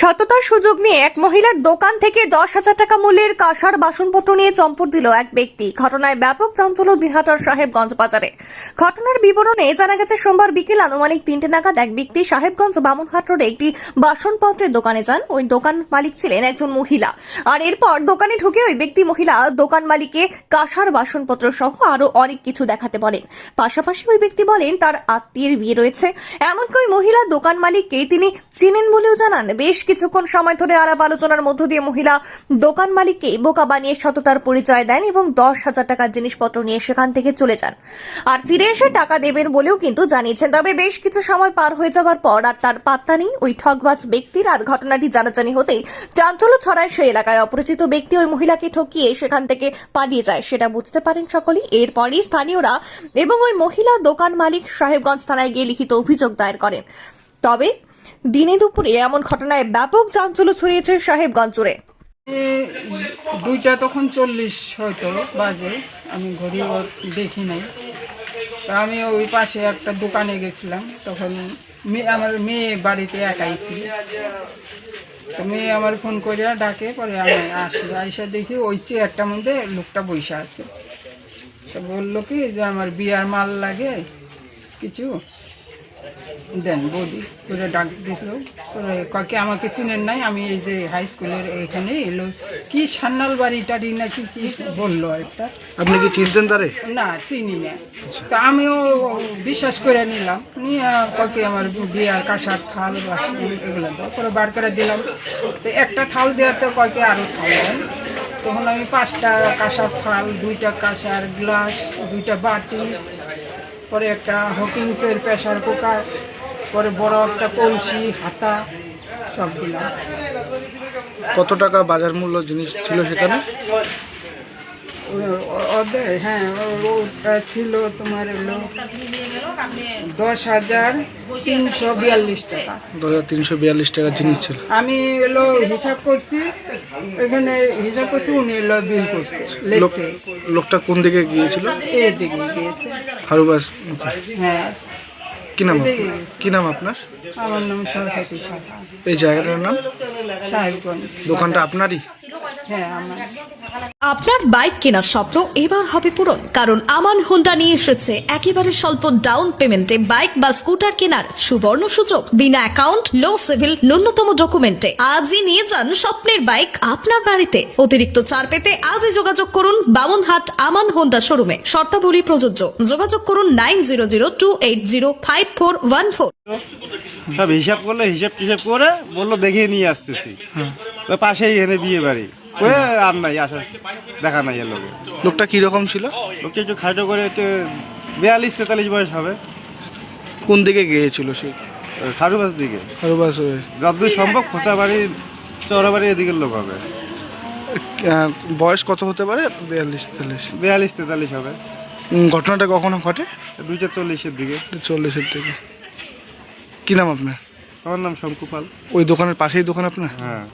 সততার সুযোগ নিয়ে এক মহিলার দোকান থেকে দশ হাজার টাকা মূল্যের কাঁসার বাসনপত্র নিয়ে চম্পট দিল এক ব্যক্তি। ঘটনায় ব্যাপক চাঞ্চল্য দিনহাটার সাহেবগঞ্জ বাজারে। ঘটনার বিবরণে জানা গেছে, সোমবার বিকেল আনুমানিক তিনটে নাগাদ এক ব্যক্তি সাহেবগঞ্জ বামুনহাট রোডে একটি বাসনপত্রের দোকানে যান। ওই দোকান মালিক ছিলেন একজন মহিলা। আর এরপর দোকানে ঢুকে ওই ব্যক্তি মহিলা দোকান মালিককে কাঁসার বাসনপত্র সহ আরও অনেক কিছু দেখাতে বলেন। পাশাপাশি ওই ব্যক্তি বলেন, তার আত্মীয়ের বিয়ে রয়েছে। এমনকি ওই মহিলা দোকান মালিককে তিনি চিনেন বলেও জানান। বেশ কিছুক্ষণ সময় ধরে আলাপ আলোচনার মধ্য দিয়ে মহিলা দোকান মালিককে বোকা বানিয়ে সততার পরিচয় দেন এবং দশ হাজার টাকার জিনিসপত্র নিয়ে সেখান থেকে চলে যান। আর ফিরে এসে টাকা দেবেন বলেও কিন্তু জানিয়েছেন। তবে বেশ কিছু সময় পার হয়ে যাওয়ার পর আর তার পাত্তা নেই। ওই ঠকবাজ ব্যক্তির আর ঘটনাটি জানাজানি হতেই চাঞ্চল্য ছড়ায় সেই এলাকায়। অপরিচিত ব্যক্তি ওই মহিলাকে ঠকিয়ে সেখান থেকে পালিয়ে যায়, সেটা বুঝতে পারেন সকলেই। এরপরই স্থানীয়রা এবং ওই মহিলা দোকান মালিক সাহেবগঞ্জ থানায় গিয়ে লিখিত অভিযোগ দায়ের করেন। তবে দিনে দুপুরে এমন ঘটনায় ব্যাপক চাঞ্চল্য ছড়িয়েছে সাহেবগঞ্জ। জুড়ে দুইটা তখন চল্লিশ হয়তো বাজে, আমি ঘড়ি দেখি নাই। আমি ওই পাশে একটা দোকানে গেছিলাম, তখন মেয়ে আমার মেয়ে বাড়িতে একাই ছিল। তো মেয়ে আমার ফোন করে ডাকে, পরে আমি আসি, আইসা দেখি ওই চেয়ারটার মধ্যে লোকটা বসে আছে। তো বলল কি যে আমার বিয়ার মাল লাগে, কিছু দেন বৌদি করে ডাক দেখল করে কাকে আমাকে চিনেন নাই আমি এই যে হাই স্কুলের এখানে এলো। কি সান্নাল বাড়ি টাড়ি নাকি কি বলল একটা? আপনি কি চিনতেন তারে? না চিনি না। তা আমিও বিশ্বাস করে নিলাম। নিয়ে কাকে আমার বিয়ার কাঁসার থাল বাসন এগুলো দাও। পরে বার করে দিলাম। তো একটা থাল দেওয়ার তো কয়েকে আরও থাল দেন। তখন আমি পাঁচটা কাঁসার থাল দুইটা কাঁসার গ্লাস দুইটা বাটি পরে একটা হকিংসের প্রেশার কুকার পরে বড় একটা কলসি, হাতা, সব দিলাম। কত টাকা বাজার মূল্য জিনিস ছিল সেখানে? হ্যাঁ ওটা ছিল তোমার হলো দশ হাজার তিনশো বিয়াল্লিশ টাকা। দু হাজার তিনশো বিয়াল্লিশ জিনিস ছিল। আমি হিসাব করছি এখানে হিসাব করছি উনি এলো বিল করছে লোক লোকটা কোন দিকে গিয়েছিল? দিকে গিয়েছে। হ্যাঁ। কি নাম? কি নাম আপনার? আমার নাম সরস্বতী এই জায়গাটার নাম? সাহেবগঞ্জ। দোকানটা আপনারই? আপনার বাইক কেনার স্বপ্ন এবার হবে পূরণ কারণ আমান হোন্ডা নিয়ে এসেছে একেবারে স্বল্প ডাউন পেমেন্টে বাইক বা স্কুটার কেনার সুবর্ণ সুযোগ। বিনা অ্যাকাউন্ট লো সিভিল ন্যূনতম ডকুমেন্টে। আজই নিয়ে যান স্বপ্নের বাইক আপনার বাড়িতে। অতিরিক্ত ছাড় পেতে আজই যোগাযোগ করুন বামনহাট আমান হোন্ডা শোরুমে। শর্তাবলী প্রযোজ্য। যোগাযোগ করুন nine zero zero two eight zero five four one four. সব হিসাব করলে হিসাব টিসাব করে বলল দেখিয়ে নিয়ে আসতেছি। পাশেই এনে বিয়ে বাড়ি। আর নাই আসা দেখা নাই এর লোকে লোকটা কীরকম ছিল? লোকটা একটু খাটো করে একটু বিয়াল্লিশ তেতাল্লিশ বয়স হবে। কোন দিকে গিয়েছিল সে? খারুবাস দিকে। হারুবাস হয়ে। যতদূর সম্ভব খোঁচা বাড়ি চৌরা বাড়ি এদিকের লোক হবে। আহ, বয়স কত হতে পারে? বিয়াল্লিশ তেতাল্লিশ। বিয়াল্লিশ তেতাল্লিশ হবে। উম, ঘটনাটা কখনো ঘটে? দুইটা চল্লিশের দিকে। চল্লিশের থেকে কি নাম আপনার? আমার নাম শঙ্কুপাল ওই দোকানের পাশেই দোকান আপনার? হ্যাঁ।